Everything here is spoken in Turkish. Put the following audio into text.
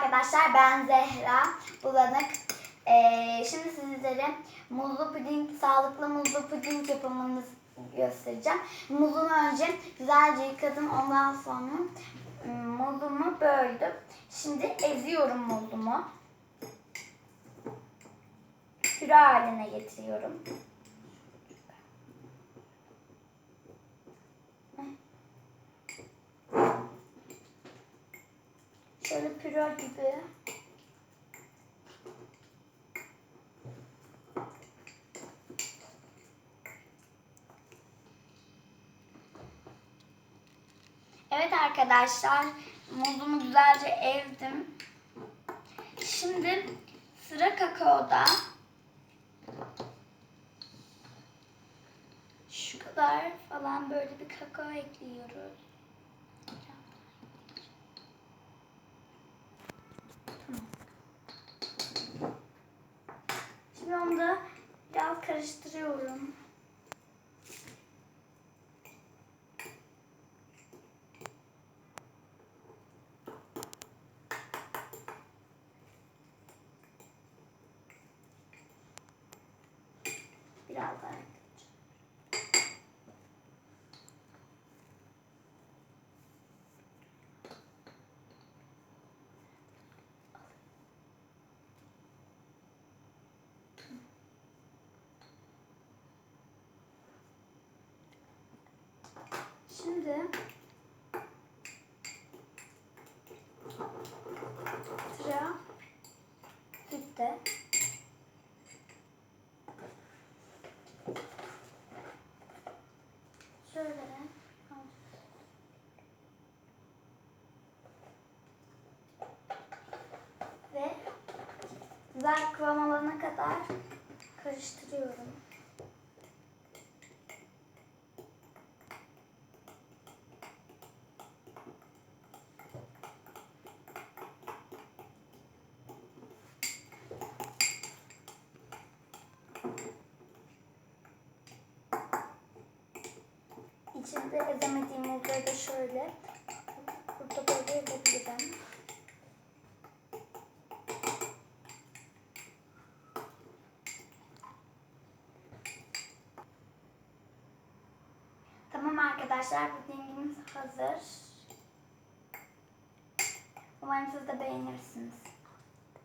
arkadaşlar ben Zehra Bulanık. Ee, şimdi sizlere muzlu puding, sağlıklı muzlu puding yapımını göstereceğim. Muzunu önce güzelce yıkadım. Ondan sonra ım, muzumu böldüm. Şimdi eziyorum muzumu. Püre haline getiriyorum. Şöyle püre gibi. Evet arkadaşlar, muzumu güzelce ezdim. Şimdi sıra kakaoda. Şu kadar falan böyle bir kakao ekliyoruz. Şimdi onu biraz karıştırıyorum. Biraz daha Şimdi sıra sütte. Şöyle ve güzel kıvam alana kadar karıştırıyorum. İçinde ezemediğim muzları da şöyle burada böyle ezebilirim. Tamam arkadaşlar pudingimiz hazır. Umarım siz de beğenirsiniz.